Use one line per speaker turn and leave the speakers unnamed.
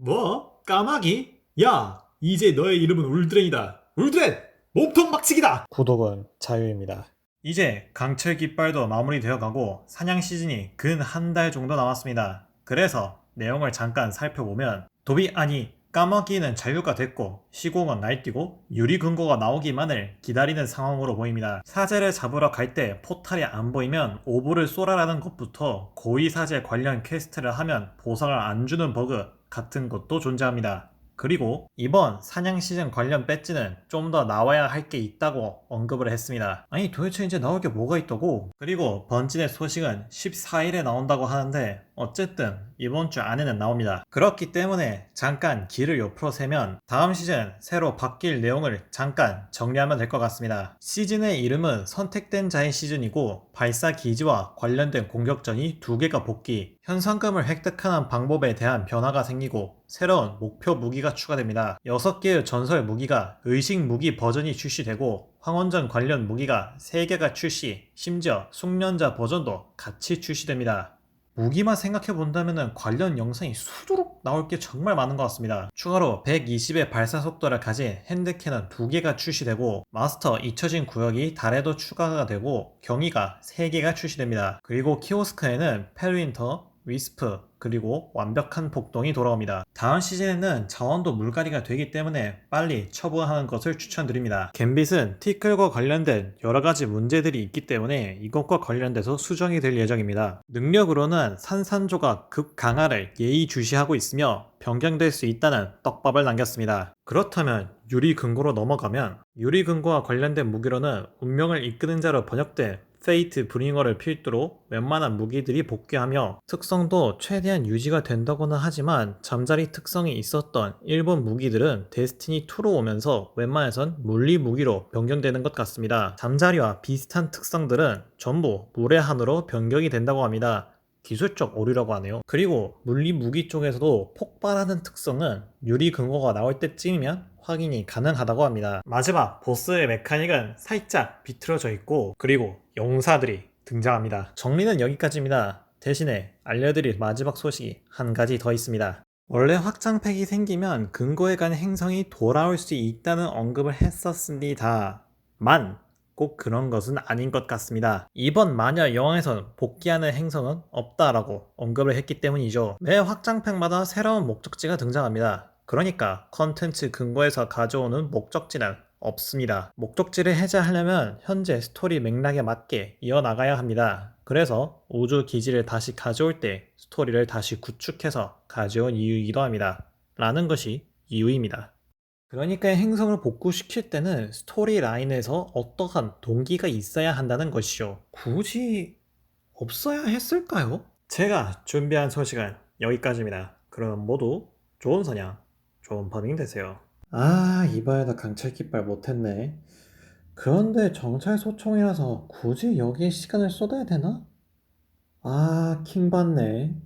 뭐? 까마귀? 야, 이제 너의 이름은 울드렌이다. 울드렌! 몸통 박치기다!
구독은 자유입니다.
이제 강철 깃발도 마무리되어 가고 사냥 시즌이 근 한 달 정도 남았습니다. 그래서 내용을 잠깐 살펴보면 도비 아니 까마귀는 잔류가 됐고 시공은 날뛰고 유리 근거가 나오기만을 기다리는 상황으로 보입니다. 사제를 잡으러 갈 때 포탈이 안 보이면 오브를 쏘라라는 것부터 고위 사제 관련 퀘스트를 하면 보상을 안 주는 버그 같은 것도 존재합니다. 그리고 이번 사냥 시즌 관련 배지는 좀 더 나와야 할 게 있다고 언급을 했습니다. 아니 도대체 이제 나올 게 뭐가 있다고? 그리고 번진의 소식은 14일에 나온다고 하는데 어쨌든 이번 주 안에는 나옵니다. 그렇기 때문에 잠깐 길을 옆으로 세면 다음 시즌 새로 바뀔 내용을 잠깐 정리하면 될 것 같습니다. 시즌의 이름은 선택된 자의 시즌이고 발사 기지와 관련된 공격전이 두 개가 복귀, 현상금을 획득하는 방법에 대한 변화가 생기고 새로운 목표 무기가 추가됩니다. 6개의 전설 무기가 의식 무기 버전이 출시되고 황원전 관련 무기가 3개가 출시, 심지어 숙련자 버전도 같이 출시됩니다. 무기만 생각해 본다면 관련 영상이 수두룩 나올 게 정말 많은 것 같습니다. 추가로 120의 발사 속도를 가진 핸드캐논 2개가 출시되고 마스터 잊혀진 구역이 달에도 추가가 되고 경위가 3개가 출시됩니다. 그리고 키오스크에는 페르윈터, 위스프, 그리고 완벽한 폭동이 돌아옵니다. 다음 시즌에는 자원도 물갈이가 되기 때문에 빨리 처분하는 것을 추천드립니다. 갬빗은 티끌과 관련된 여러 가지 문제들이 있기 때문에 이것과 관련돼서 수정이 될 예정입니다. 능력으로는 산산조각 급 강화를 예의주시하고 있으며 변경될 수 있다는 떡밥을 남겼습니다. 그렇다면 유리 근거로 넘어가면 유리 근거와 관련된 무기로는 운명을 이끄는 자로 번역된 페이트 브링어를 필두로 웬만한 무기들이 복귀하며 특성도 최대한 유지가 된다고는 하지만 잠자리 특성이 있었던 일본 무기들은 데스티니2로 오면서 웬만해선 물리 무기로 변경되는 것 같습니다. 잠자리와 비슷한 특성들은 전부 물의 한으로 변경이 된다고 합니다. 기술적 오류라고 하네요. 그리고 물리 무기 쪽에서도 폭발하는 특성은 유리 근거가 나올 때쯤이면 확인이 가능하다고 합니다. 마지막 보스의 메카닉은 살짝 비틀어져 있고 그리고 용사들이 등장합니다. 정리는 여기까지입니다. 대신에 알려드릴 마지막 소식이 한 가지 더 있습니다. 원래 확장팩이 생기면 근거에 관한 행성이 돌아올 수 있다는 언급을 했었습니다. 만 꼭 그런 것은 아닌 것 같습니다. 이번 마녀 여왕에선 복귀하는 행성은 없다라고 언급을 했기 때문이죠. 매 확장팩마다 새로운 목적지가 등장합니다. 그러니까 컨텐츠 근거에서 가져오는 목적지는 없습니다. 목적지를 해제하려면 현재 스토리 맥락에 맞게 이어나가야 합니다. 그래서 우주 기지를 다시 가져올 때 스토리를 다시 구축해서 가져온 이유이기도 합니다. 라는 것이 이유입니다. 그러니까 행성을 복구시킬 때는 스토리 라인에서 어떠한 동기가 있어야 한다는 것이죠. 굳이 없어야 했을까요? 제가 준비한 소식은 여기까지입니다. 그럼 모두 좋은 사냥, 좋은 파밍 되세요. 아, 이번에도 강철 깃발 못했네. 그런데 정찰 소총이라서 굳이 여기에 시간을 쏟아야 되나? 아, 킹 받네.